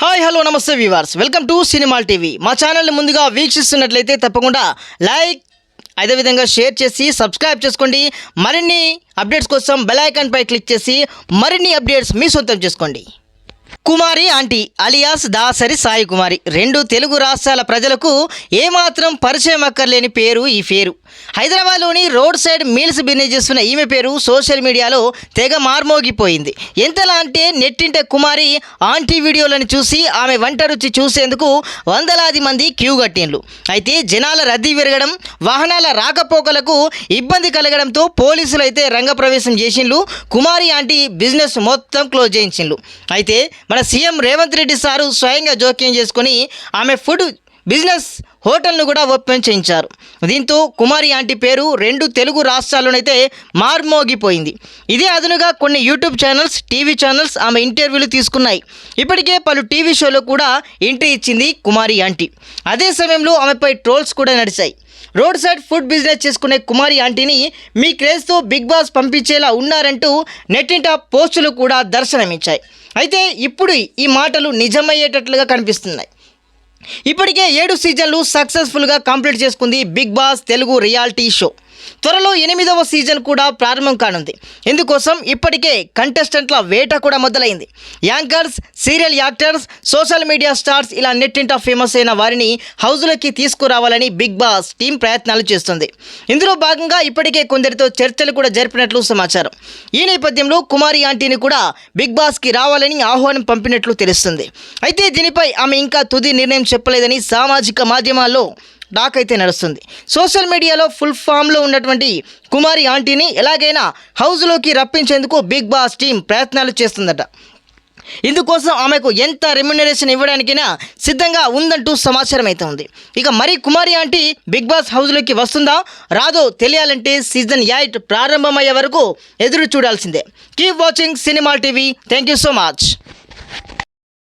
Hi hello నమస్తే viewers. Welcome to cinemal TV. మా ఛానల్ని ముందుగా వీక్షిస్తున్నట్లయితే తప్పకుండా లైక్ అదేవిధంగా షేర్ చేసి సబ్స్క్రైబ్ చేసుకోండి. మరిన్ని అప్డేట్స్ కోసం బెల్ ఐకాన్పై క్లిక్ చేసి మరిన్ని అప్డేట్స్ మీ సొంతం చేసుకోండి. Kumari aunty alias Dasari Sai Kumari. రెండు తెలుగు రాష్ట్రాల ప్రజలకు ఏమాత్రం పరిచయం అక్కర్లేని పేరు ఈ పేరు. హైదరాబాద్లోని రోడ్ సైడ్ మీల్స్ బిజినెస్ చేస్తున్న ఈమె పేరు సోషల్ మీడియాలో తెగ మార్మోగిపోయింది. ఎంతలా అంటే నెట్టింట కుమారి ఆంటీ వీడియోలను చూసి ఆమె వంట రుచి చూసేందుకు వందలాది మంది క్యూ కట్టిండ్లు. అయితే జనాల రద్దీ విరగడం వాహనాల రాకపోకలకు ఇబ్బంది కలగడంతో పోలీసులు అయితే రంగప్రవేశం చేసిండ్లు. కుమారి ఆంటీ బిజినెస్ మొత్తం క్లోజ్ చేయించిండ్లు. అయితే మన సీఎం రేవంత్ రెడ్డి సారు స్వయంగా జోక్యం చేసుకొని ఆమె ఫుడ్ బిజినెస్ హోటల్ను కూడా ఓపెన్ చేయించారు. దీంతో కుమారి ఆంటీ పేరు రెండు తెలుగు రాష్ట్రాల్లోనైతే మార్మోగిపోయింది. ఇదే అదనుగా కొన్ని యూట్యూబ్ ఛానల్స్ టీవీ ఛానల్స్ ఆమె ఇంటర్వ్యూలు తీసుకున్నాయి. ఇప్పటికే పలు టీవీ షోలో కూడా ఎంట్రీ ఇచ్చింది కుమారి ఆంటీ. అదే సమయంలో ఆమెపై ట్రోల్స్ కూడా నడిచాయి. రోడ్ సైడ్ ఫుడ్ బిజినెస్ చేసుకునే కుమారి ఆంటీని మీ క్రేజ్తో బిగ్ బాస్ పంపించేలా ఉన్నారంటూ నెట్టింట పోస్టులు కూడా దర్శనమిచ్చాయి. అయితే ఇప్పుడు ఈ మాటలు నిజమయ్యేటట్లుగా కనిపిస్తున్నాయి. ఇప్పటికే ఏడు సీజన్లు సక్సెస్ఫుల్గా కంప్లీట్ చేసుకుంది Bigg Boss Telugu reality show. త్వరలో ఎనిమిదవ సీజన్ కూడా ప్రారంభం కానుంది. ఇందుకోసం ఇప్పటికే కంటెస్టెంట్ల వేట కూడా మొదలైంది. Anchors serial actors social media stars ఇలా నెట్టింట ఫేమస్ అయిన వారిని హౌజ్లోకి తీసుకురావాలని బిగ్ బాస్ టీం ప్రయత్నాలు చేస్తుంది. ఇందులో భాగంగా ఇప్పటికే కొందరితో చర్చలు కూడా జరిపినట్లు సమాచారం. ఈ నేపథ్యంలో కుమారి ఆంటీని కూడా బిగ్ బాస్కి రావాలని ఆహ్వానం పంపినట్లు తెలుస్తుంది. అయితే దీనిపై ఆమె ఇంకా తుది నిర్ణయం చెప్పలేదని సామాజిక మాధ్యమాల్లో డాక్ అయితే నడుస్తుంది. సోషల్ మీడియాలో ఫుల్ ఫామ్లో ఉన్నటువంటి కుమారి ఆంటీని ఎలాగైనా హౌస్లోకి రప్పించేందుకు బిగ్ బాస్ టీం ప్రయత్నాలు చేస్తుందట. ఇందుకోసం ఆమెకు ఎంత రెమ్యునరేషన్ ఇవ్వడానికైనా సిద్ధంగా ఉందంటూ సమాచారం అయితే ఉంది. ఇక మరి కుమారి ఆంటీ బిగ్ బాస్ హౌస్లోకి వస్తుందా? రాదో తెలియాలంటే సీజన్ ఎయిట్ ప్రారంభమయ్యే వరకు ఎదురు చూడాల్సిందే. Keep watching cinema TV. Thank you so much.